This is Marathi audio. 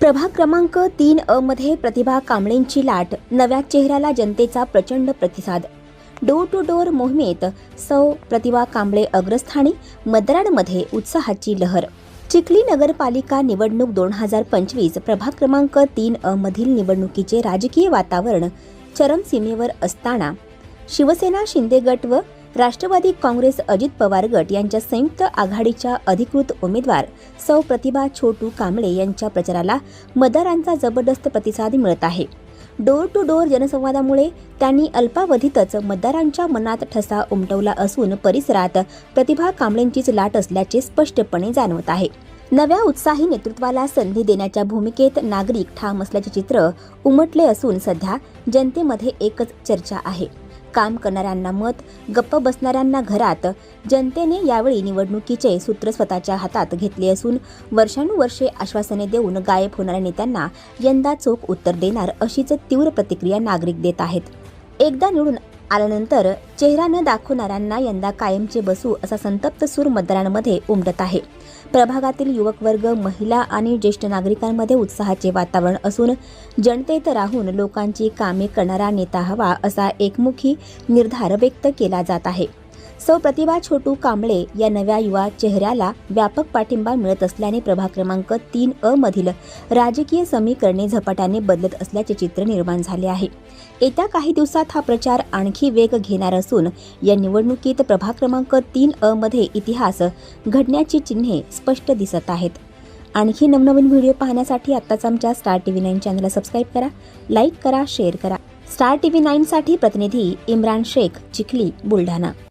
प्रभाग क्रमांक तीन अ मध्ये प्रतिभा कांबळेंची लाट नव्या चेहऱ्याला जनतेचा प्रचंड प्रतिसाद. डोर टू डोर मोहिमेत सौ प्रतिभा कांबळे अग्रस्थानी मद्राडमध्ये उत्साहाची लहर. चिखली नगरपालिका निवडणूक दोन हजार पंचवीस प्रभाग क्रमांक तीन अ मधील निवडणुकीचे राजकीय वातावरण चरमसीमेवर असताना शिवसेना शिंदे गट व राष्ट्रवादी काँग्रेस अजित पवार गट यांच्या संयुक्त आघाडीच्या अधिकृत उमेदवार सौ प्रतिभा छोटू कांबळे यांच्या प्रचाराला मतदारांचा जबरदस्त प्रतिसाद मिळत आहे. डोर टू डोर जनसंवादामुळे त्यांनी अल्पावधीतच मतदारांच्या मनात ठसा उमटवला असून परिसरात प्रतिभा कांबळेंचीच लाट असल्याचे स्पष्टपणे जाणवत आहे. नव्या उत्साही नेतृत्वाला संधी देण्याच्या भूमिकेत नागरिक ठाम असल्याचे चित्र उमटले असून सध्या जनतेमध्ये एकच चर्चा आहे. काम करणाऱ्यांना मत गप्प बसणाऱ्यांना घरात जनतेने यावेळी निवडणुकीचे सूत्र स्वतःच्या हातात घेतले असून वर्षानुवर्षे आश्वासने देऊन गायब होणाऱ्या नेत्यांना यंदा चोख उत्तर देणार अशीच तीव्र प्रतिक्रिया नागरिक देत आहेत. एकदा निवडून आल्यानंतर चेहरा न दाखवणाऱ्यांना यंदा कायमचे बसू असा संतप्त सूर मतदारांमध्ये उमटत आहे. प्रभागातील युवक वर्ग महिला आणि ज्येष्ठ नागरिकांमध्ये उत्साहाचे वातावरण असून जनतेत राहून लोकांची कामे करणारा नेता हवा असा एकमुखी निर्धार व्यक्त केला जात आहे. सौ प्रतिभा छोटू कांबळे या नव्या युवा चेहऱ्याला व्यापक पाठिंबा मिळत असल्याने प्रभाग क्रमांक तीन अ मधील राजकीय समीकरणे झपाट्याने बदलत असल्याचे चित्र निर्माण झाले आहे. येत्या काही दिवसात हा प्रचार आणखी वेग घेणार असून या निवडणुकीत प्रभाग क्रमांक तीन अ मध्ये इतिहास घडण्याची चिन्हे स्पष्ट दिसत आहेत. आणखी नवनवीन व्हिडिओ पाहण्यासाठी आत्ताच आमच्या स्टार टी व्ही नाईन चॅनलला सबस्क्राईब करा लाईक करा शेअर करा. स्टार टी व्ही नाईनसाठी प्रतिनिधी इम्रान शेख चिखली बुलढाणा.